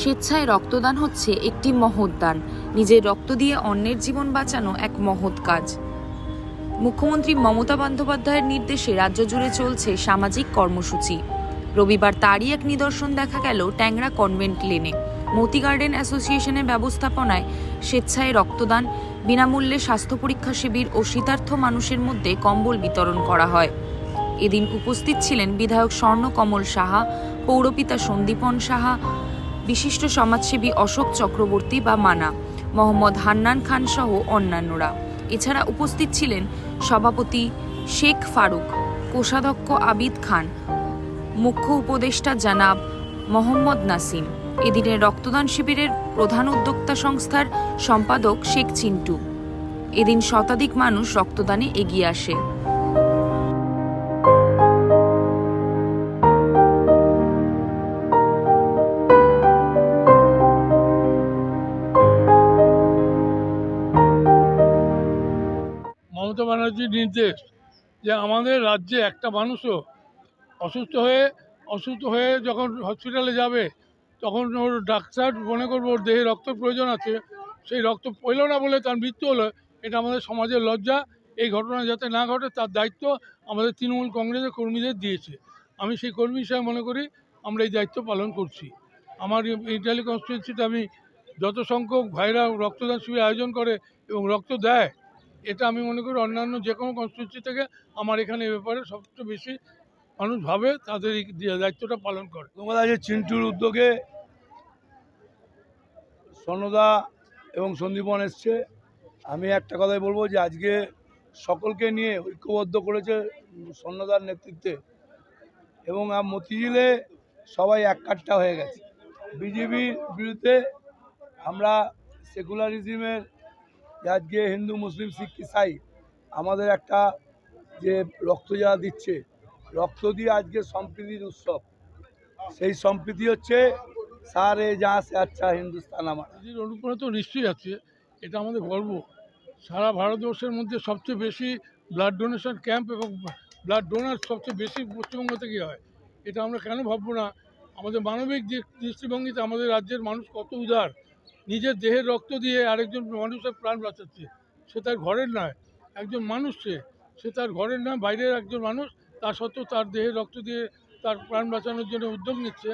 স্বেচ্ছায় রক্তদান হচ্ছে একটি মহৎ দান নিজের রক্ত দিয়ে অন্যের জীবন বাঁচানো এক মহৎ কাজ। মুখ্যমন্ত্রী মমতা বন্দ্যোপাধ্যায়ের নির্দেশে রাজ্য জুড়ে চলছে সামাজিক কর্মসূচি। রবিবার তারই এক নিদর্শন দেখা গেল ট্যাংরা কনভেন্ট লেনে। মতি গার্ডেন অ্যাসোসিয়েশনের ব্যবস্থাপনায় স্বেচ্ছায় রক্তদান, বিনামূল্যে স্বাস্থ্য পরীক্ষা শিবির ও শীতার্থ মানুষের মধ্যে কম্বল বিতরণ করা হয়। এদিন উপস্থিত ছিলেন বিধায়ক স্বর্ণকমল সাহা, পৌরপিতা সন্দীপন সাহা বিশিষ্ট সমাজসেবী অশোক চক্রবর্তী বা মানা, মোহাম্মদ হান্নান খান সহ অন্যান্যরা। এছাড়া উপস্থিত ছিলেন সভাপতি শেখ ফারুক, কোষাধ্যক্ষ আবিদ খান, মুখ্য উপদেষ্টা জানাব মোহাম্মদ নাসিম। এদিনের রক্তদান শিবিরের প্রধান উদ্যোক্তা সংস্থার সম্পাদক শেখ চিন্টু। এদিন শতাধিক মানুষ রক্তদানে এগিয়ে আসে। ব্যানার্জির নির্দেশ যে আমাদের রাজ্যে একটা মানুষও অসুস্থ হয়ে অসুস্থ হয়ে যখন হসপিটালে যাবে, তখন ওর ডাক্তার মনে করব ওর দেহে রক্ত প্রয়োজন আছে। সেই রক্ত পেল না বলে তার মৃত্যু হলো, এটা আমাদের সমাজের লজ্জা। এই ঘটনা যাতে না ঘটে, তার দায়িত্ব আমাদের তৃণমূল কংগ্রেসের কর্মীদের দিয়েছে। আমি সেই কর্মী হিসাবে মনে করি আমরা এই দায়িত্ব পালন করছি। আমার ইটালি কনস্টিটুয়েন্সিতে আমি যত সংখ্যক ভাইরা রক্তদান শিবির আয়োজন করে এবং রক্ত দেয় এটা আমি মনে করি অন্যান্য যে কোনো কনস্টিটিউন্সি থেকে আমার এখানে এ ব্যাপারে সবচেয়ে বেশি মানুষ ভাবে, তাদের দায়িত্বটা পালন করে। তোমার আছে চিন্টুর উদ্যোগে স্বর্ণদা এবং সন্দীপন এসছে। আমি একটা কথাই বলব যে আজকে সকলকে নিয়ে ঐক্যবদ্ধ করেছে স্বর্ণদার নেতৃত্বে এবং মতিঝিলে সবাই এক কাট্টা হয়ে গেছে। বিজেপির বিরুদ্ধে আমরা সেকুলারিজমের যে আজকে হিন্দু, মুসলিম, শিখ, ইসাই আমাদের একটা যে রক্ত যারা দিচ্ছে, রক্ত দিয়ে আজকে সম্প্রীতির উৎসব। সেই সম্প্রীতি হচ্ছে সারে যা সে আচ্ছা হিন্দুস্তান আমার। অনুপ্রেরণা তো নিশ্চয়ই আছে, এটা আমাদের গর্ব। সারা ভারতবর্ষের মধ্যে সবচেয়ে বেশি ব্লাড ডোনেশন ক্যাম্প এবং ব্লাড ডোনার সবচেয়ে বেশি পশ্চিমবঙ্গ থেকে হয়, এটা আমরা কেন ভাববো না? আমাদের মানবিক দৃষ্টিভঙ্গিতে আমাদের রাজ্যের মানুষ কত উদার। নিজের দেহের রক্ত দিয়ে আরেকজন মানুষের প্রাণ বাঁচাচ্ছে। সে তার ঘরের নয় একজন মানুষ সে। সে তার ঘরের নয় বাইরের একজন মানুষ, তা সত্ত্বেও তার দেহের রক্ত দিয়ে তার প্রাণ বাঁচানোর জন্য উদ্যোগ নিচ্ছে।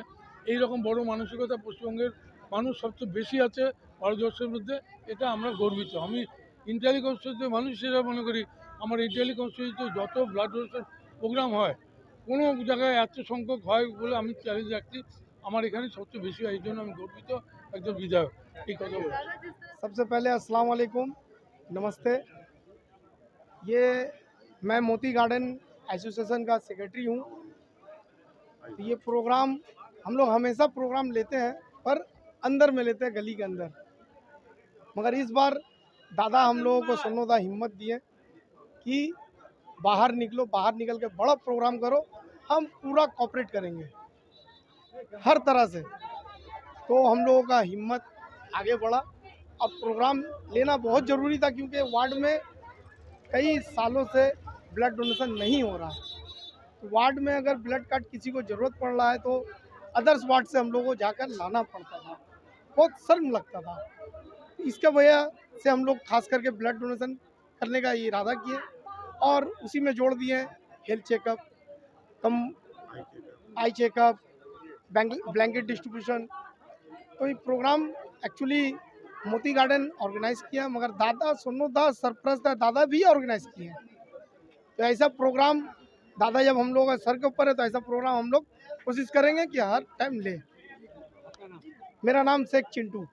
এই রকম বড় মানসিকতা পশ্চিমবঙ্গের মানুষ সবচেয়ে বেশি আছে ভারতবর্ষের মধ্যে, এটা আমরা গর্বিত। আমি ইন্টালি কনস্টিটিউন্সি মানুষ হিসেবে মনে করি, আমার ইন্টালি কনস্টিটিউন্সিতে যত ব্লাড ডোনেশন প্রোগ্রাম হয়, কোনো জায়গায় এত সংখ্যক হয় বলে আমি চ্যালেঞ্জ রাখছি। আমার এখানে সবচেয়ে বেশি হয় এই জন্য আমি গর্বিত একজন বিধায়ক এই কথা বলছি सबसे पहले अस्सलाम वालेकुम नमस्ते ये मैं मोती गार्डन एसोसिएशन का सेक्रेटरी हूँ तो ये प्रोग्राम हम लोग हमेशा प्रोग्राम लेते हैं पर अंदर में लेते हैं गली के अंदर मगर इस बार दादा हम लोगों को सुनोदा हिम्मत दिए कि बाहर निकलो बाहर निकल के बड़ा प्रोग्राम करो हम पूरा कॉपरेट करेंगे हर तरह से। तो हम लोगों का हिम्मत आगे बढ़ा। और प्रोग्राम लेना बहुत ज़रूरी था क्योंकि वार्ड में कई सालों से ब्लड डोनेशन नहीं हो रहा। वार्ड में अगर ब्लड कार्ड किसी को ज़रूरत पड़ रहा है तो अदर्स वार्ड से हम लोग को जाकर लाना पड़ता था। बहुत शर्म लगता था। इसके वजह से हम लोग खास करके ब्लड डोनेशन करने का इरादा किए और उसी में जोड़ दिए health checkup cum eye checkup blanket distribution तो ये program actually Moti Garden organise किया, मगर दादा, सोनो दास सरप्रस्त दादा भी ऑर्गेनाइज किए हैं। तो ऐसा प्रोग्राम दादा जब हम लोग सर के ऊपर है तो ऐसा प्रोग्राम हम लोग कोशिश करेंगे कि हर टाइम ले। मेरा नाम शेख चिंटू।